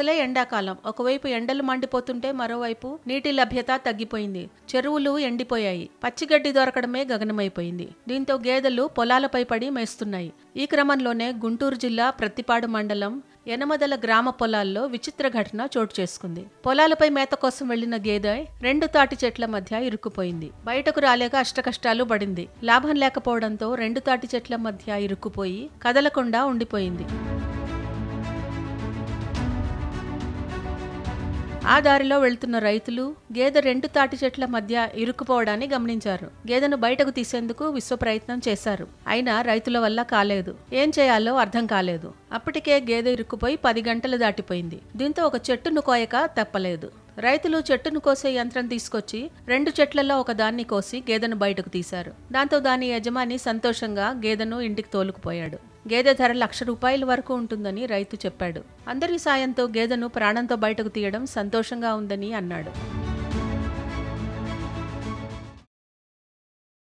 అసలే ఎండాకాలం. ఒకవైపు ఎండలు మండిపోతుంటే మరోవైపు నీటి లభ్యత తగ్గిపోయింది. చెరువులు ఎండిపోయాయి. పచ్చిగడ్డి దొరకడమే గగనమైపోయింది. దీంతో గేదెలు పొలాలపై పడి మేస్తున్నాయి. ఈ క్రమంలోనే గుంటూరు జిల్లా ప్రత్తిపాడు మండలం యనమదల గ్రామ పొలాల్లో విచిత్ర ఘటన చోటు చేసుకుంది. పొలాలపై మేత కోసం వెళ్ళిన గేదె రెండు తాటి చెట్ల మధ్య ఇరుక్కుపోయింది. బయటకు రాలేక అష్టకష్టాలు పడింది. లాభం లేకపోవడంతో రెండు తాటి చెట్ల మధ్య ఇరుక్కుపోయి కదలకుండా ఉండిపోయింది. ఆ దారిలో వెళ్తున్న రైతులు గేదె రెండు తాటి చెట్ల మధ్య ఇరుక్కుపోవడాన్ని గమనించారు. గేదెను బయటకు తీసేందుకు విశ్వ ప్రయత్నం చేశారు. అయినా రైతుల వల్ల కాలేదు. ఏం చేయాలో అర్థం కాలేదు. అప్పటికే గేదె ఇరుక్కుపోయి పది గంటలు దాటిపోయింది. దీంతో ఒక చెట్టును కోయక తప్పలేదు. రైతులు చెట్టును కోసే యంత్రం తీసుకొచ్చి రెండు చెట్లలో ఒక దాన్ని కోసి గేదెను బయటకు తీశారు. దాంతో దాని యజమాని సంతోషంగా గేదెను ఇంటికి తోలుకుపోయాడు. గేదె ధర లక్ష రూపాయల వరకు ఉంటుందని రైతు చెప్పాడు. అందరి సాయంతో గేదెను ప్రాణంతో బయటకు తీయడం సంతోషంగా ఉందని అన్నాడు.